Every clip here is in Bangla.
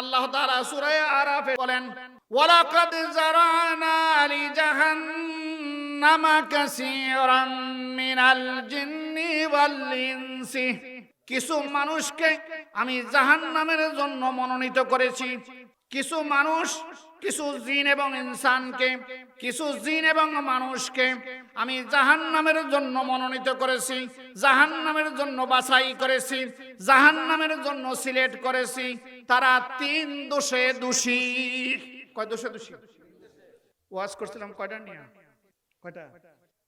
আল্লাহ তাআলা সূরা আরাফে বলেন, ওয়ালাকাদ জারানা লি জাহান্নামা মিনাল জিন্নি ওয়াল ইনসি। কিছু মানুষকে আমি জাহান্নামের জন্য মনোনীত করেছি। কিছু মানুষ, কিছু জিন এবং ইনসানকে, কিছু জিন এবং মানুষকে আমি জাহান্নামের জন্য মনোনীত করেছি, জাহান্নামের জন্য বাছাই করেছি, জাহান্নামের জন্য সিলেক্ট করেছি। তারা তিন দোষে দোষী। কয় দোষে দোষী? ওয়াজ করছিলাম কয়টা নিয়ে? কয়টা?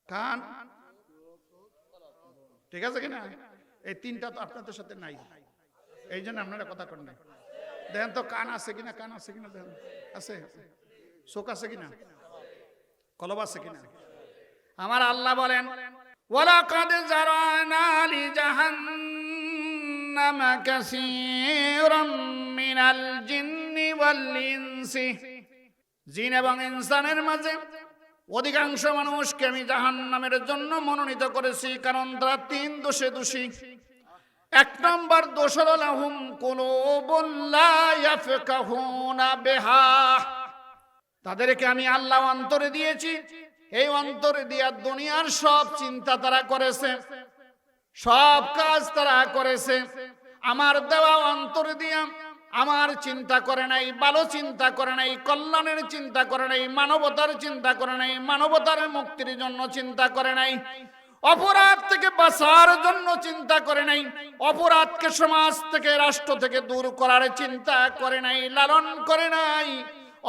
কান? ঠিক আছে কিনা? এই তিনটা তো আপনাদের সাথে নাই। এই জন্য আপনারা কথা করেন না দেখেন তো কান আছে কিনা? কান আছে কিনা দেখেন আছে? চোখ আছে কিনা? কলব আছে কিনা? আমার আল্লাহ বলেন, ওয়ালাকাদ জারানা লি জাহান্নামা কাসীরাম মিনাল জিন্নি ওয়াল জিন এবং ইনসানের মাঝে অধিকাংশ মানুষকে আমি জাহান্নামের জন্য মনোনীত করেছি, কারণ তারা তিন দোষে দোষী। এক নম্বর দোষ হলো লাহুম বিহা। তাদেরকে আমি আল্লাহ অন্তরে দিয়েছি। এই অন্তরে দিয়া দুনিয়ার সব চিন্তা তারা করেছে। সব কাজ তারা করেছে। আমার দেওয়া অন্তরে দিয়া আমার চিন্তা করে নাই, ভালো চিন্তা করে নাই, কল্যাণের চিন্তা করে নাই, মানবতার চিন্তা করে নাই, মানবতার মুক্তির জন্য চিন্তা করে নাই, অপরাধ থেকে বাঁচার জন্য চিন্তা করে নাই, অপরাধকে সমাজ থেকে, রাষ্ট্র থেকে দূর করার চিন্তা করে নাই, লালন করে নাই,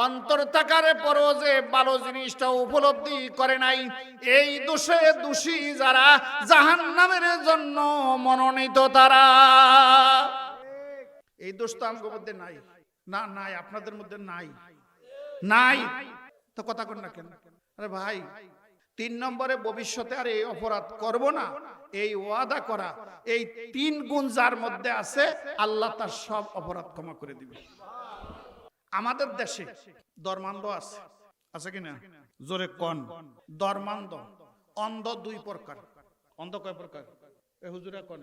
অন্তর থাকার পরও যে ভালো জিনিসটা উপলব্ধি করে নাই, এই দোষে দোষী যারা জাহান নামের জন্য মনোনীত তারা। এই দোষ তো আমার মধ্যে নাই। না, নাই, আপনাদের মধ্যে নাই। নাই। তো কথা কর না কেন? আরে ভাই, তিন নম্বরে ভবিষ্যতে আর এই অপরাধ করব না, এই ওয়াদা করা, এই তিন গুণ যার মধ্যে আছে, আল্লাহ তার সব অপরাধ ক্ষমা করে দিবে। আমাদের দেশে ধর্মান্ধ আছে। আছে কিনা জোরে কন। ধর্মান্ধ অন্ধ দুই প্রকার। অন্ধ কয় প্রকার? এ হুজুরা কন।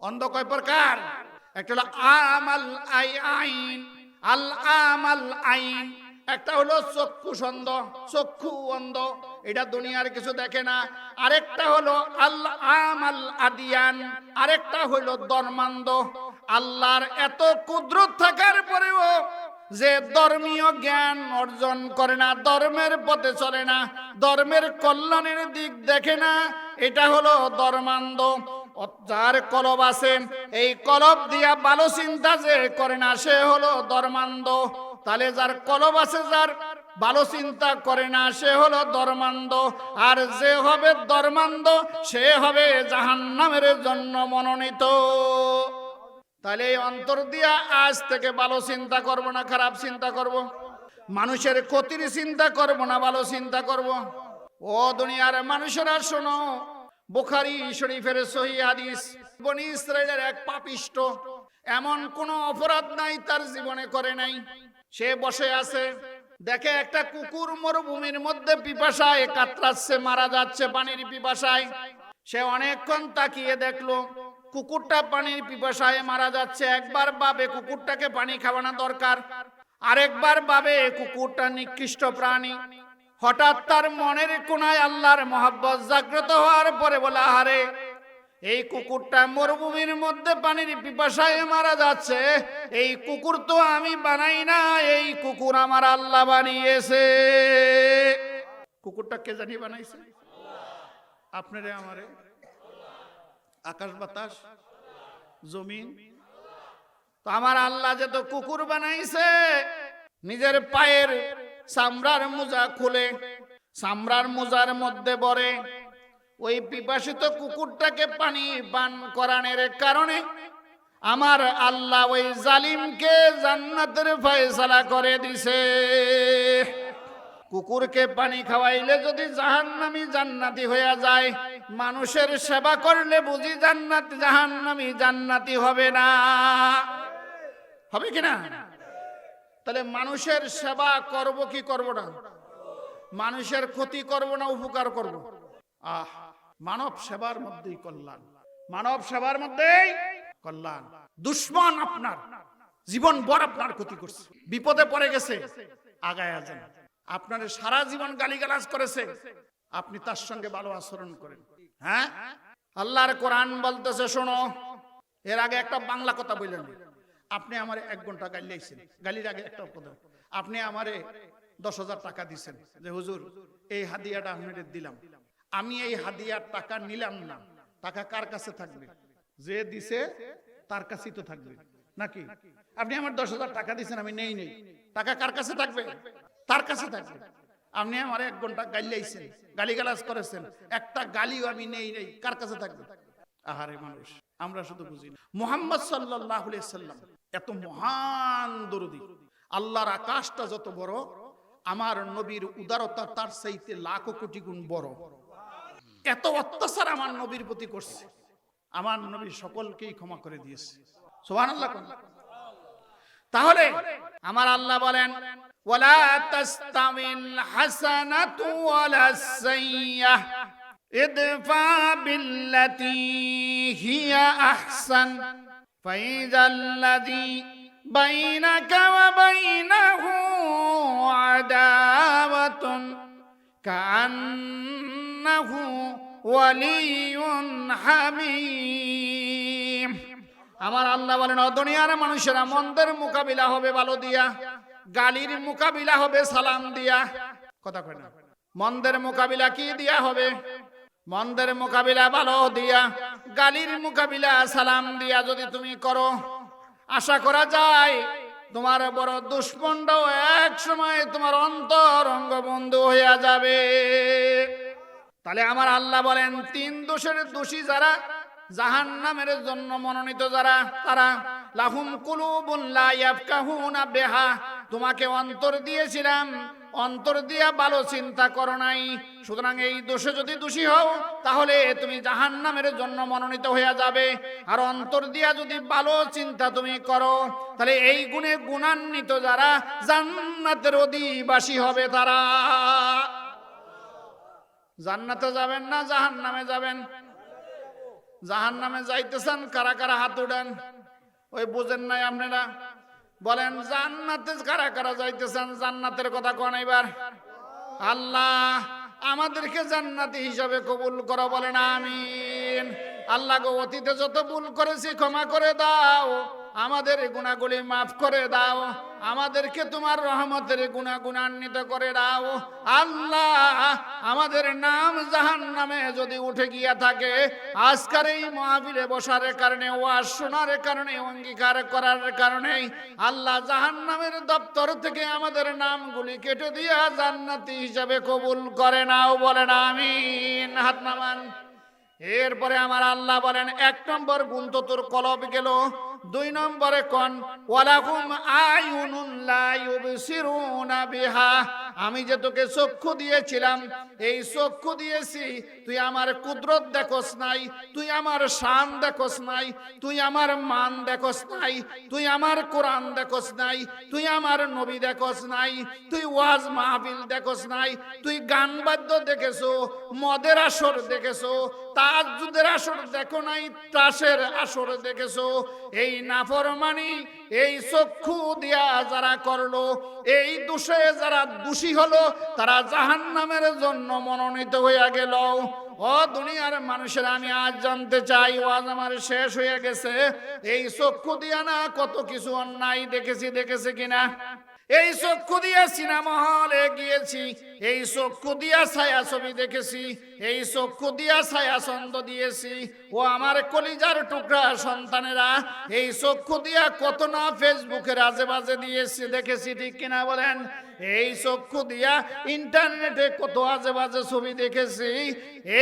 অন্ধ কয় প্রকার? একটা হলো আমাল আই আইন, আল আমাল আইন, একটা হলো চক্ষু সন্দ চক্ষু অন্ধ, এটা দুনিয়ার কিছু দেখে না। আরেকটা হলো আল আমাল আদিয়ান, আরেকটা হলো ধর্মান্ধ। আল্লাহর এত কুদরত থাকার পরেও যে ধর্মীয় জ্ঞান অর্জন করে না, ধর্মের পথে চলে না, ধর্মের কল্যাণের দিক দেখে না, এটা হলো ধর্মান্ধ। যার কলব আছে, এই কলব দিয়া ভালো চিন্তা যে করে না, সে হলো ধর্মান্ধ। তাহলে যার কলব আছে, যার ভালো চিন্তা করে না, সে হলো ধর্মান্ধ। আর যে হবে ধর্মান্ধ, সে হবে জাহান্নামের জন্য মনোনীত। তাহলে এই অন্তর দিয়া আজ থেকে ভালো চিন্তা করব না, খারাপ চিন্তা করব? মানুষের ক্ষতির চিন্তা করব না, ভালো চিন্তা করব? ও দুনিয়ার মানুষেরা, শোনো বুখারি, শরীফের সহি হাদিস। বনি ইসরায়েলের এক পাপিষ্ট, এমন কোন অপরাধ নাই তার জীবনে করে নাই। সে বসে আছে, দেখে একটা কুকুর মরুভূমির মধ্যে পিপাসায় কাতরাচ্ছে, মারা যাচ্ছে পানির পিপাসায়। সে অনেকক্ষণ তাকিয়ে দেখল, কুকুরটা পানির পিপাসায় মারা যাচ্ছে। একবার ভাবে কুকুরটাকে পানি খাওয়ানো দরকার, আরেকবার ভাবে কুকুরটা নিকৃষ্ট প্রাণী। হঠাৎ তার মনের কোনায় আল্লাহর মহাব্বত জাগ্রত হওয়ার পরে বলে, আহারে, এই কুকুরটা মরুভূমির মধ্যে পানির পিপাসায় মারা যাচ্ছে। এই কুকুর তো আমি বানাই না, এই কুকুর আমার আল্লাহ বানিয়েছে। কুকুরটা কে জানি বানাইছে? আপনারে, আমারে। আকাশ বাতাস, জমিন। তো আমার আল্লাহ যে তো কুকুর বানাইছে, নিজের পায়ের চামড়ার মোজা খুলে, সামরার মোজার মধ্যে বরে ওই পিপাসিত কুকুরটাকে পানি পান করানোর কারণে আমার আল্লাহ ওই জালিমকে জান্নাতের ফয়সালা করে দিছে। কুকুরকে পানি খাওয়াইলে যদি জাহান্নামি জান্নাতি হয়ে যায়, মানুষের সেবা করলে বুঝি জান্নাত জাহান্নামি জান্নাতি হবে না। হবে কিনা তাহলে মানুষের সেবা করব কি করব না? মানুষের ক্ষতি করব না, উপকার করব? আহ, মানব সেবার মধ্যেই কল্যাণ। মানব সেবার মধ্যেই কল্যাণ। দুশ্মন আপনার, জীবন বর আপনার ক্ষতি করছে। বিপদে পড়ে গেছে, আগায় যান আপনার সারা জীবন গালিগালাজ করেছে, আপনি তার সঙ্গে ভালো আচরণ করেন। হ্যাঁ? আল্লাহর কোরআন বলতেছে, শোনো, এর আগে একটা বাংলা কথা বললেন। আপনি আমার এক ঘণ্টা গালি লাইছেন গালির আগে একটা কথা আপনি আমারে দশ হাজার টাকা দিছেন যে হুজুর, এই হাদিয়াটা আপনাদের দিলাম। আমি এই হাদিয়ার টাকা নিলাম না। টাকা কার কাছে থাকবে? যে দিছে, তার কাছেই তো থাকবে। নাকি? আপনি আমার দশ হাজার টাকা দিছেন আমি নেই নেই। টাকা কার কাছে থাকবে? তার কাছে থাকবে। আপনি আমার এক ঘণ্টা গালিয়াইছেন গালিগালাজ করেছেন। একটা গালিও আমি নেই নেই, কার কাছে থাকবে? আহারে মানুষ, আমরা শুধু বুঝি না। মোহাম্মদ সাল্লাহ সাল্লাম এত মহান দরদি। আল্লাহর আকাশটা যত বড়, আমার নবীর উদারতা তার চাইতে লাখো কোটি গুণ বড়। এত অত্যাচার আমার নবীর প্রতি করছে। আমার নবী সকলকেই ক্ষমা করে দিয়েছে। সোহান আল্লাহ তাহলে আমার আল্লাহ বলেন, ওয়ালা তাস্তামিল হাসানাতু ওয়ালা সাইয়্যাহ ইদফা বিল্লাতি হিয়া আহসান। বাইনাকা ওয়া বাইনাহু আদাওয়াতুন কান্নাহু ওয়ালিয়ুন হামীম আমার আল্লাহ বলেন অদনিয়ার মানুষেরা, মন্দের মোকাবিলা হবে ভালো দিয়া, গালির মোকাবিলা হবে সালাম দিয়া। কথা কয় না। মন্দের মোকাবিলা কি দিয়া হবে? মন্দের মোকাবিলা ভালো দিয়া, গালির মোকাবিলা সালাম দিয়া যদি তুমি করো, আশা করা যায় তোমার বড় দুষ্পন্ডও এক সময় তোমার অন্তরঙ্গ বন্ধু হইয়া যাবে। তাহলে আমার আল্লাহ বলেন, তিন দোষের দোষী যারা জাহান নামের জন্য মনোনীত যারা, তারা লাহুম কুলুবুন লা ইয়াফকাহুনা বিহা। তোমাকে অন্তর দিয়েছিলাম অন্তর দিয়া ভালো চিন্তা করো নাই। সুতরাং এই দোষে যদি দোষী হও, তাহলে তুমি জাহান নামের জন্য মনোনীত হইয়া যাবে। আর অন্তর দিয়া যদি ভালো চিন্তা তুমি করো, তাহলে এই গুণে গুণান্বিত যারা জান্নাতের অধিবাসী হবে তারা। জান্নাতে যাবেন না জাহান নামে যাবেন। জাহান নামে যাইতেছেন, কারা কারা হাত উড়েন ওই বুঝেন নাই আপনারা? বলেন, জান্নাতে কারা কারা যাইতেছেন? জান্নাতের কথা কোন এবার? আল্লাহ, আমাদেরকে জান্নাতি হিসাবে কবুল করো বলেন, আমিন। আল্লাহ গো, অতীতে যত ভুল করেছি ক্ষমা করে দাও। আমাদের গুণাগুলি মাফ করে দাও। আমাদেরকে তোমার রহমতের গুণা গুণান্বিত করে দাও। আল্লাহ, আমাদের নাম জাহান নামে যদি উঠে গিয়া থাকে, আজকার এই মহাবীরে বসার কারণে, ওয়াজ শোনার কারণে, অঙ্গীকার করার কারণে, আল্লাহ জাহান নামের দপ্তর থেকে আমাদের নামগুলি কেটে দিয়া জান্নাতি হিসাবে কবুল করে নাও, বলেন আমিন, হাত নামান। এরপরে আমার আল্লাহ বলেন, এক নম্বর গুণ তো তোর কলব গেল। দুই নম্বরে কন? ওয়ালাকুম আয়ুনুন লা ইউবসিরুনা বিহা। আমি যে তোকে চক্ষু দিয়েছিলাম, এই চক্ষু দিয়েছি, তুই আমার কুদরত দেখোস নাই, তুই আমার শান দেখোস নাই, তুই আমার মান দেখোস নাই, তুই আমার কোরআন দেখোস নাই, তুই আমার নবী দেখোস নাই, তুই ওয়াজ মাহফিল দেখোস নাই, তুই গান বাদ্য দেখেছ, মদের আসর দেখেছ, তাজুদের আসর দেখো নাই তাসের আসর দেখেছ, এই নাফরমানি, এই চক্ষু দিয়া যারা করল, এই দোষে যারা দোষী হলো, তারা জাহান নামের জন্য মনোনীত হইয়া গেল। ও দুনিয়ার মানুষের, আমি আজ জানতে চাই, ওয়াজ আমার শেষ হয়ে গেছে। এই চক্ষু দিয়া না কত কিছু অন্যায় দেখেছি, দেখেছে কিনা? এই চক্ষু দিয়া সিনেমা হলে গিয়েছি, এই চক্ষু দিয়া ছায়া ছবি দেখেছি, এই চক্ষু দিয়া ছায়া ছন্দ দিয়েছি। ও আমার কলিজার টুকরা সন্তানেরা, এই চক্ষু দিয়া কত না ফেসবুকে রাজে বাজে দিয়েছি, দেখেছি ঠিক কিনা বলেন? এই চক্ষু দিয়া ইন্টারনেটে কত আজে বাজে ছবি দেখেছি।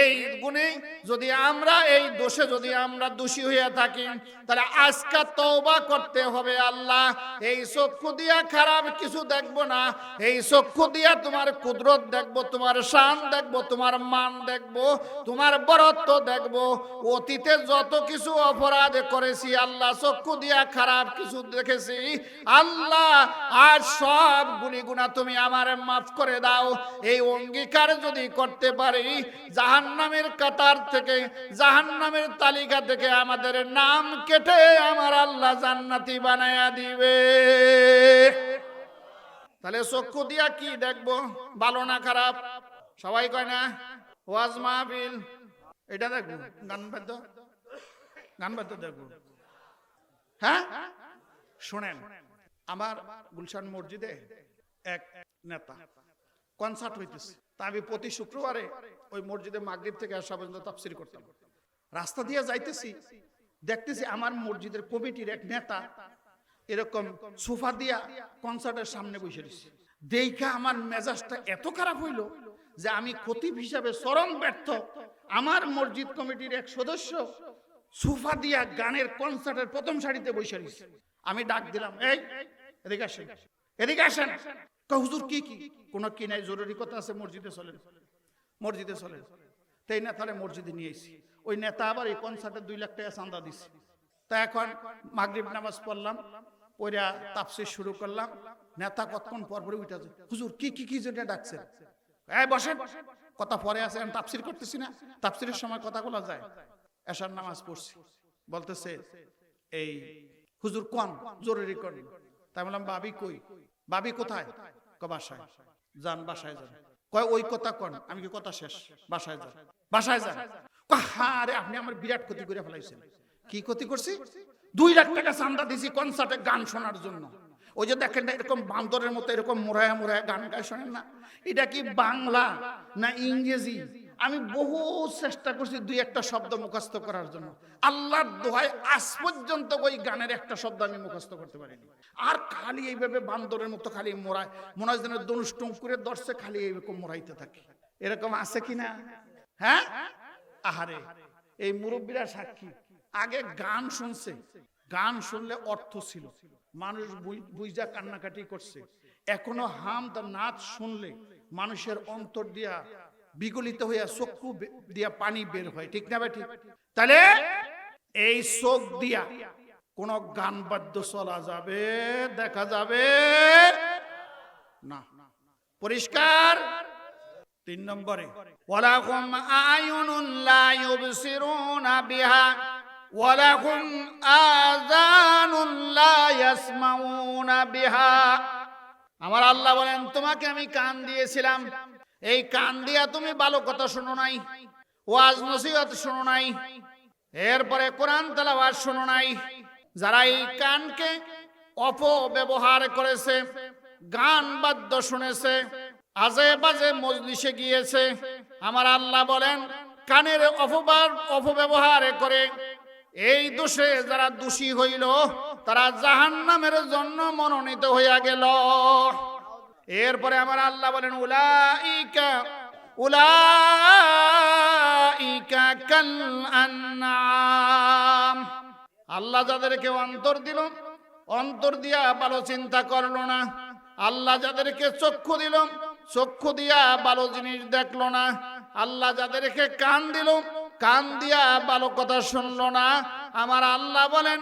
এই গুণে যদি আমরা, এই দোষে যদি আমরা দোষী হইয়া থাকি, তাহলে আজকা তওবা করতে হবে আল্লাহ। এই চক্ষু দিয়া খারাপ কিছু দেখব না। এই চক্ষু দিয়া তোমার কুদরত দেখব, তোমার শান দেখব, তোমার মান দেখব, তোমার বরত্ব দেখব। অতীতে যত কিছু অপরাধ করেছি আল্লাহ, চক্ষু দিয়া খারাপ কিছু দেখেছি। আল্লাহ, আর সব গুলি গুণা তুমি আমার মাফ করে দাও। এই অঙ্গীকার যদি করতে পারি, জাহান্নামের কাতার থেকে, জাহান্নামের তালিকা থেকে আমাদের নাম কেটে আমার আল্লাহ জান্নাতি বানায়া দিবে। তাহলে চক্ষু দিয়া কি দেখব? ভালো না খারাপ? সবাই কয় না, ওয়াজ মাহফিল। এটা দেখব, গান বাদ্য। গান বাদ্য দেখব। হ্যাঁ? শোনেন, আমার গুলশান মসজিদে এক নেতা। কনসার্ট হইতেছে। তা আমি প্রতি শুক্রবারে ওই মসজিদে মাগরিব থেকে আসা পর্যন্ত তাফসির করতাম। রাস্তা দিয়ে যাইতেছি, দেখতেছি আমার মসজিদের কমিটির এক নেতা এরকম সোফা দিয়া কনসার্টের সামনে বসে রয়েছে। দেখা আমার মেজাজটা এত খারাপ হইল যে আমি খতিব হিসাবে চরম ব্যর্থ আমার মসজিদ কমিটির এক সদস্য সোফা দিয়া গানের কনসার্টের প্রথম সারিতে বসে রয়েছে। আমি ডাক দিলাম, এই, এদিকে আসেন। এদিকে আসেন। কয়, হুজুর কি কি? কোনো কি নাই জরুরি কথা আছে মসজিদে চলেন। মসজিদে চলেন। তাই নেতারে মসজিদে নিয়ে এসেছি ওই নেতা আবার এই কনসার্টে দুই লাখ টাকা চান্দা দিচ্ছে তা এখন মাগরিব নামাজ পড়লাম পড়া তাপসির শুরু করলাম। নেতা কতক্ষণ পর পরে উঠে হুজুর কি কি কি জন্য ডাকছেন? এই বসেন। কথা পরে আছে আমি তাপসির করতেছি না। তাপসিরের সময় কথা বলা যায়। এসার নামাজ পড়ছি। বলতেছে এই হুজুর কোন? জরুরি কোন? তাই বললাম বাবি কই? বাবি কোথায়? বাসায়। যান বাসায় যান। কয়, ওই কথা কোন, আমি কি কথা শেষ? বাসায় যান। বাসায় যান। হারে আপনি আমার বিরাট ক্ষতি করে ফেলাইছেন। কি ক্ষতি করছি? দুই লাখ টাকা চান্দা দিছি কনসার্টে গান শোনার জন্য। ওই যে দেখেন না, এরকম বান্দরের মতো, এরকম মোড়ায় মোড়ায় গান গায় শোনেন না? এটা কি বাংলা না ইংরেজি? আমি বহু চেষ্টা করছি দুই একটা শব্দ মুখস্থ করার জন্য। আল্লাহর দোহায় আজ পর্যন্ত ওই গানের একটা শব্দ আমি মুখস্থ করতে পারিনি। আর খালি এইভাবে বান্দরের মতো খালি মোড়ায়, মনে হয় করে দর্শে খালি এইরকম মোড়াইতে থাকে। এরকম আছে কিনা হ্যাঁ? আহারে, এই মুরব্বীরা সাক্ষী। আগে গান শুনছে, গান শুনলে অর্থ ছিল। মানুষ বুঝা কান্নাকাটি করছে। এখনও হাম তার নাচ শুনলে মানুষের অন্তর দিয়া বিগলিত হইয়া চক্ষু দিয়া পানি বের হয়, ঠিক না ঠিক? তাহলে এই চোখ দিয়া কোন গান বাদ্য চলা যাবে, দেখা যাবে? না। পরিষ্কার? তিন নম্বরে, ওয়ালাকুম আয়ুনুন লা ইউবসিরুনা বিহা, ওয়ালাকুম আযানুন লা বিহা। আমার আল্লাহ বলেন, তোমাকে আমি কান দিয়েছিলাম এই কান দিয়া তুমি ভালো কথা শোনো নাই, ওয়াজ নসিহত শোনো নাই, এরপরে কোরআন তেলাওয়াত শোনো নাই। যারা এই কানকে অপব্যবহার করেছে, গান বাদ্য শুনেছে আজে বাজে মজলিসে গিয়েছে, আমার আল্লাহ বলেন, কানের অপবার অপব্যবহার করে এই দোষে যারা দোষী হইল, তারা জাহান্নামের জন্য মনোনীত হইয়া গেল। এরপরে আমার আল্লাহ বলেন, উলাইকা উলাইকা কাল আনআম। আল্লাহ যাদেরকে অন্তর দিল, অন্তর দিয়া ভালো চিন্তা করল না। আল্লাহ যাদেরকে চক্ষু দিল, চক্ষু দিয়া ভালো জিনিস দেখল না। আল্লাহ যাদেরকে কান দিল, কান দিয়া ভালো কথা শুনলো না। আমার আল্লাহ বলেন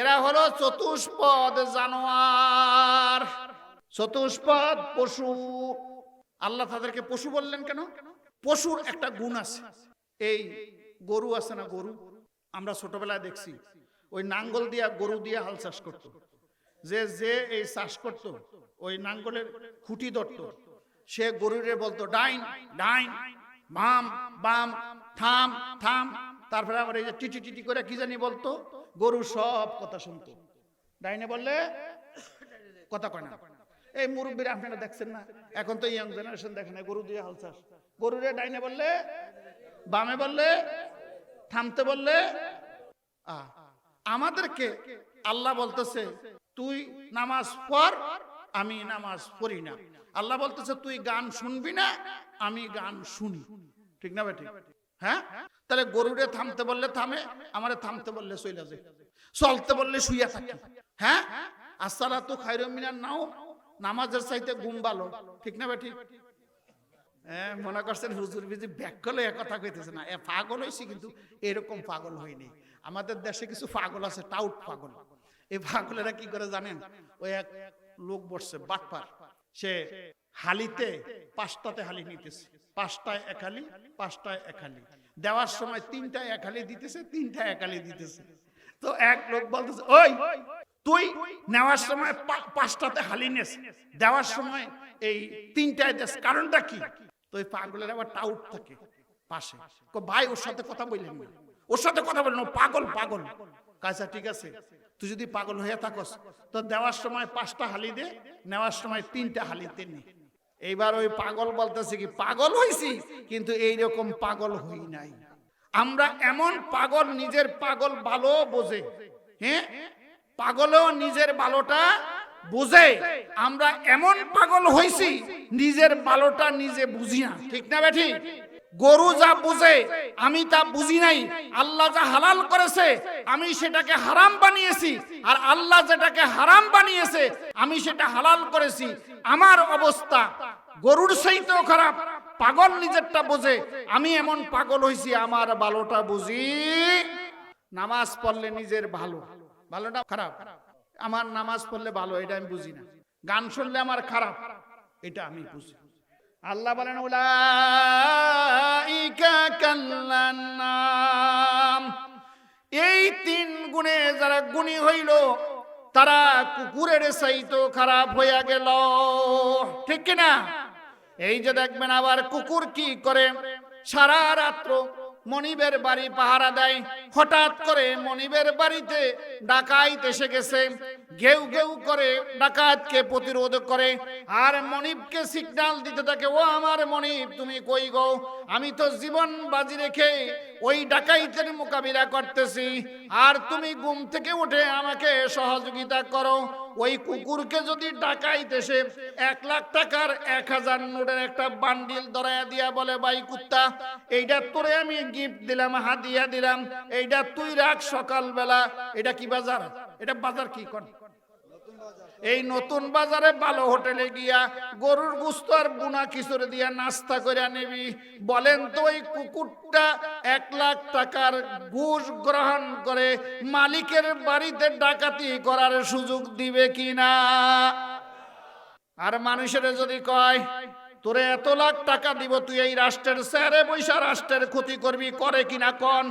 এরা হলো চতুষ্পদ জানোয়ার। চতুষ্পদ পশু। আল্লাহ তাদেরকে পশু বললেন কেন? পশুর একটা গুণ আছে। এই গরু আছে না গরু? আমরা ছোটবেলায় দেখছি, ওই নাঙ্গল দিয়া গরু দিয়া হাল চাষ করত। যে যে এই চাষ করত, ওই নাঙ্গলের খুঁটি ধরত। সে গরুরে বলতো, ডাইন ডাইন বাম বাম, থাম থাম। তারপরে আবার এই যে টিটি টিটি করে কি জানি বলতো? গরু সব কথা শুনতো। ডাইনে বললে, কথা কয় না। এই মুরব্বীরা আপনারা দেখছেন না? এখন তো ইয়াং জেনারেশন দেখে না, গরু দিয়ে হাল চাষ গরুরে ডাইনে বললে, বামে বললে, থামতে বললে আমাদেরকে আল্লাহ বলতেছে, তুই নামাজ পড়, আমি নামাজ পড়ি না। আল্লাহ বলতেছে, তুই গান শুনবি না, আমি গান শুনি। ঠিক না বেটি হ্যাঁ? তাহলে গরুরে থামতে বললে থামে, আমারে থামতে বললে চলে যায়। চলতে বললে শুয়ে থাকি। হ্যাঁ? আসসালা তো খাইরুম মিনার নাও নামাজের চাইতে ঘুম ভালো। ঠিক না ঠিক হ্যাঁ মনে করছেন হুজুর বিজি এ কথা কইতেছে না। এ, পাগল হয়েছি কিন্তু এরকম পাগল হয়নি আমাদের দেশে কিছু পাগল আছে, টাউট পাগল। এই পাগলেরা কি করে জানেন? ওই এক লোক বসছে, বাটপার। সে হালিতে পাঁচটাতে হালি নিতেছে। পাঁচটায় এক হালি, পাঁচটায় এক হালি। দেওয়ার সময় তিনটা এক হালি দিতেছে, তিনটা এক হালি দিতেছে। তো এক লোক বলতেছে, ওই, তুই নেওয়ার সময় পাঁচটাতে হালি নেস। দেওয়ার সময় এই তিনটায় দেশ কারণটা কি? তো পাগলের আবার টাউট থাকে পাশে। ভাই, ওর সাথে কথা বললেন না। ওর সাথে কথা বললেন পাগল পাগল। কাজা ঠিক আছে। তুই যদি পাগল হয়ে থাকস, তো দেওয়ার সময় পাঁচটা হালি দে, নেওয়ার সময় তিনটা হালিতে নে। এইবার ওই পাগল বলতেছে কি, পাগল হইছি, কিন্তু এইরকম পাগল হই নাই। আমরা এমন পাগল, নিজের পাগল ভালো বোঝে। হ্যাঁ? পাগলও নিজের ভালোটা বুঝে। আমরা এমন পাগল হইছি, নিজের ভালোটা নিজে বুঝি না। ঠিক না, বেঠি? গরু যা বুঝে, আমি তা বুঝি নাই। আল্লাহ যা হালাল করেছে, আমি সেটাকে হারাম বানিয়েছি। আর আল্লাহ যেটাকে হারাম বানিয়েছে, আমি সেটা হালাল করেছি। আমার অবস্থা, গরুর সেইতেও খারাপ, পাগল নিজেরটা বোঝে। আমি এমন পাগল হয়েছি আমার ভালোটা বুঝি। নামাজ পড়লে নিজের ভালো। ভালোটা খারাপ। আমার নামাজ পড়লে ভালো, এটা আমি বুঝি না। গান শুনলে আমার খারাপ, এটা আমি বুঝি। আল্লাহ বলেন কাল্লান্নাম। এই তিন গুণে যারা গুণী হইল, তারা কুকুরের সাইতো খারাপ হইয়া গেল। ঠিক কিনা? এই যে দেখবেন আবার কুকুর কি করে? সারা রাত্র মনিবের বাড়ি পাহারা দেয়। হঠাৎ করে মনিবের বাড়িতে ডাকাইত এসে গেছে। ঘেউ ঘেউ করে ডাকাতকে প্রতিরোধ করে। আর মনিবকে সিগন্যাল দিতে থাকে, ও আমার মনিব, তুমি কই গো? আমি তো জীবন বাজি রেখে ওই ডাকাইতের মোকাবিলা করতেছি। আর তুমি ঘুম থেকে উঠে আমাকে সহযোগিতা করো। ওই কুকুরকে যদি ডাকাইতে সে এক লাখ টাকার এক হাজার নোটের একটা বান্ডিল ধরাইয়া দিয়া বলে, ভাই কুত্তা এইটা তোরে আমি গিফট দিলাম, হাদিয়া দিলাম এইটা তুই রাখ সকালবেলা। এটা কি বাজার? এটা বাজার কি কর এই নতুন বাজারে ভালো হোটেলে গিয়া গরুর গুস্ত আর বুনা খিচুড়ি দিয়া নাস্তা করে নিবি। বলেন তো ওই কুকুরটা এক লাখ টাকার ঘুষ গ্রহণ করে মালিকের বাড়িতে ডাকাতি করার সুযোগ দিবে কিনা? আর মানুষের যদি কয়, তোরে এত লাখ টাকা দিব, তুই এই রাষ্ট্রের স্যারে বৈশা রাষ্ট্রের ক্ষতি করবি, করে কিনা কন?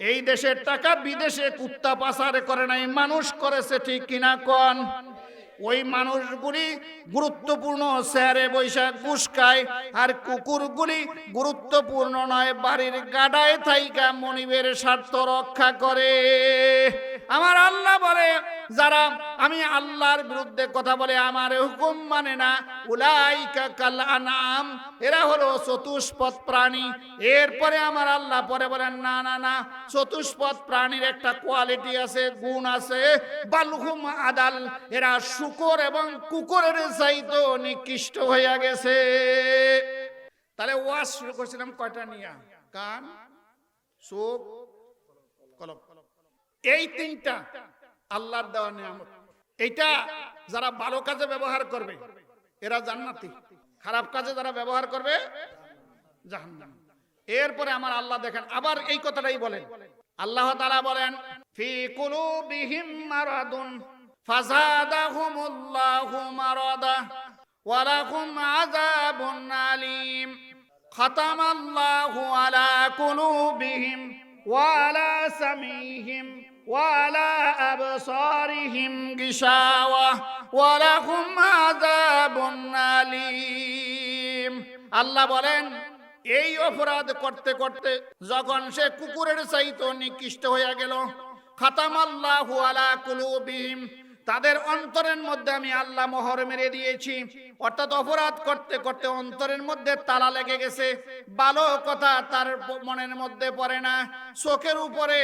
এই দেশের টাকা বিদেশে কুত্তা পাচার করে নাই মানুষ করেছে ঠিক কিনা কন? ওই মানুষগুলি গুরুত্বপূর্ণ স্যারে বৈশাখ গুসকায় আর কুকুরগুলি গুরুত্বপূর্ণ নয়, বাড়ির গাডায় থাইকা মনিবের স্বার্থ রক্ষা করে। আমার আল্লাহ বলে, যারা আমি আল্লাহর বিরুদ্ধে কথা বলে আমার হুকুম মানে না, উলাইকা কাল আনাম এরা হলো চতুষ্পদ প্রাণী। এরপরে আমার আল্লাহ পরে বলেন, না না না, চতুষ্পদ প্রাণীর একটা কোয়ালিটি আছে, গুণ আছে। বালহুম আদাল, এরা শুকর এবং কুকুরের চাইতো নিকৃষ্ট হইয়া গেছে। তাহলে ওয়াজ শুরু করছিলাম কয়টা নিয়া? কান, চোখ এই তিনটা আল্লাহর দেওয়া নিয়ামত। এইটা যারা ভালো কাজে ব্যবহার করবে, এরা জান্নাতি। খারাপ কাজে যারা ব্যবহার করবে, জাহান্নাম। এরপরে আমার আল্লাহ দেখেন, আবার এই কথাটাই বলেন। আল্লাহ তাআলা বলেন, ফি কুলুবিহিম মারাদুন। ফাযাদাহুমুল্লাহু মারাদা ওয়ালাহুম আযাবুন আলীম খাতামাল্লাহু আলা কুলুবিহিম ওয়ালা সামিহিম وعلى أبصارهم غشاوة ولهم عذاب أليم আল্লাহ বলেন এই অপরাধ করতে করতে যখন সে কুকুরের চাইতো নিকৃষ্ট হইয়া গেল খাতামাল্লাহু আলা কুলুবিহিম তাদের অন্তরের মধ্যে আমি আল্লাহ মোহর মেরে দিয়েছি। অর্থাৎ অপরাধ করতে করতে অন্তরের মধ্যে তালা লেগে গেছে। ভালো কথা তার মনের মধ্যে পড়ে না। চোখের উপরে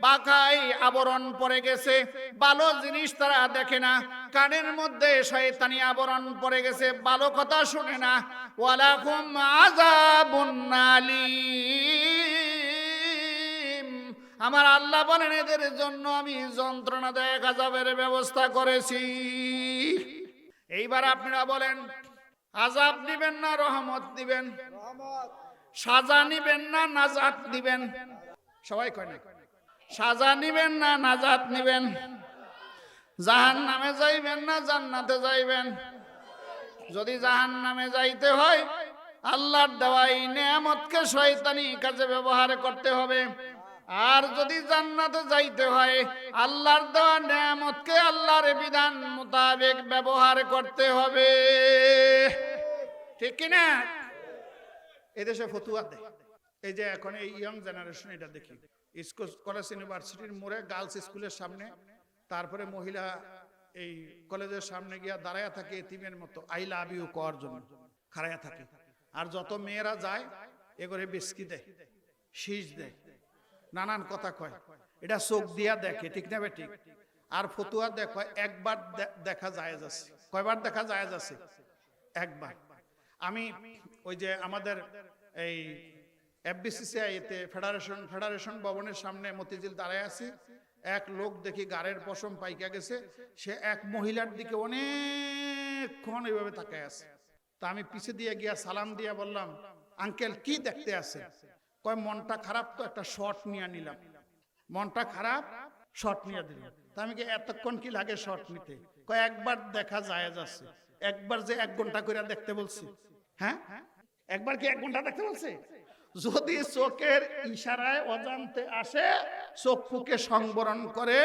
বাঁকাই আবরণ পড়ে গেছে। ভালো জিনিস তারা দেখে না। কানের মধ্যে শয়তানি আবরণ পড়ে গেছে। ভালো কথা শুনে না। ওয়ালাকুম আযাবুন আলীম আমার আল্লাহ বলেন, এদের জন্য আমি যন্ত্রণা দেয় আজাবের ব্যবস্থা করেছি। এইবার আপনারা বলেন আজাব দিবেন না, রহমত দিবেন? সাজা নিবেন না, নাজাত দিবেন? সবাই কয় না, সাজা নিবেন না, নাজাত নিবেন? জাহান নামে যাইবেন না, জান্নাতে যাইবেন? যদি জাহান নামে যাইতে হয়, আল্লাহর দেওয়া এই নেয়ামতকে শয়তানি কাজে ব্যবহার করতে হবে। আর যদি জান্নাতে যাইতে হয়, আল্লাহর দেওয়া নেয়ামতকে আল্লাহর বিধান মোতাবেক ব্যবহার করতে হবে। ঠিক কিনা? এদেশে ফতুয়া দেয়। এই যে এখন এই ইয়ং জেনারেশন এটা দেখি। স্কুল কলেজ ইউনিভার্সিটির মোড়ে গার্লস স্কুলের সামনে, তারপরে মহিলা এই কলেজের সামনে গিয়া দাঁড়ায়া থাকে এতিমের মতো। আই লাভ ইউ কর জন্য। খাড়াইয়া থাকে। আর যত মেয়েরা যায় এগরে বিস্কি দেয়, শীষ দেয়। নানান কথা কয়। এটা চোখ দিয়া দেখে, ঠিক না ঠিক? আর ফতুয়া দেখো একবার দেখা যায় যাচ্ছে কয়বার দেখা যায় যাচ্ছে একবার। আমি ওই যে আমাদের এই ফেডারেশন ফেডারেশন ভবনের সামনে মতিঝিল দাঁড়ায় আছি। এক লোক দেখি গাড়ের পশম পাইকা গেছে। সে এক মহিলার দিকে অনেকক্ষণ এইভাবে তাকায় আছে। তা আমি পিছে দিয়ে গিয়া সালাম দিয়া বললাম, আঙ্কেল, কি দেখতে আছে কয়, মনটা খারাপ তো একটা শর্ট নিয়ে নিলাম। মনটা খারাপ শর্ট নিয়ে দিলাম। তা আমি কি, এতক্ষণ কি লাগে শর্ট নিতে? কয়, একবার দেখা যায় যাচ্ছে একবার যে এক ঘণ্টা করে দেখতে বলছি। হ্যাঁ? একবার কি এক ঘণ্টা দেখতে বলছে? যদি চোখের ইশারায় অজান্তে আসে চক্ষুকে সংবরণ করে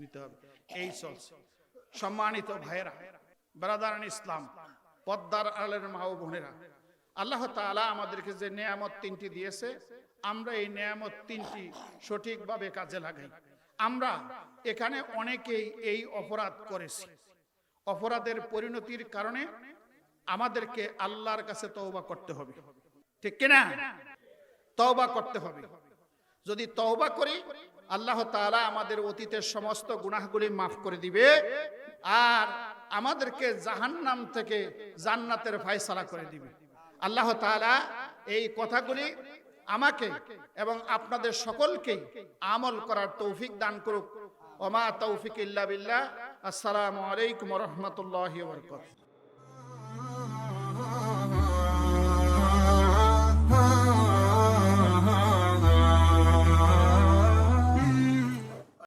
নিতে হবে। এই চলছে। সম্মানিত ভাইয়েরা ব্রাদারান ইসলাম, পদ্মার আলের মা ও বোনেরা আল্লাহ তাআলা আমাদেরকে যে নেয়ামত তিনটি দিয়েছে, আমরা এই নেয়ামত তিনটি সঠিকভাবে কাজে লাগাই। আমরা এখানে অনেকেই এই অপরাধ করেছি। অপরাধের পরিণতির কারণে আমাদেরকে আল্লাহর কাছে তওবা করতে হবে। ঠিক কিনা? তওবা করতে হবে। যদি তওবা করি, আল্লাহ তাআলা আমাদের অতীতের সমস্ত গুনাহগুলি মাফ করে দিবে আর আমাদেরকে জাহান্নাম থেকে জান্নাতের ফয়সালা করে দিবে। আল্লাহ তাআলা এই কথাগুলি আমাকে এবং আপনাদের সকলকে আমল করার তৌফিক দান করুক। ওমা তৌফিক ইল্লা বিল্লাহ। আসসালামু আলাইকুম রহমতুল্লাহ বরকত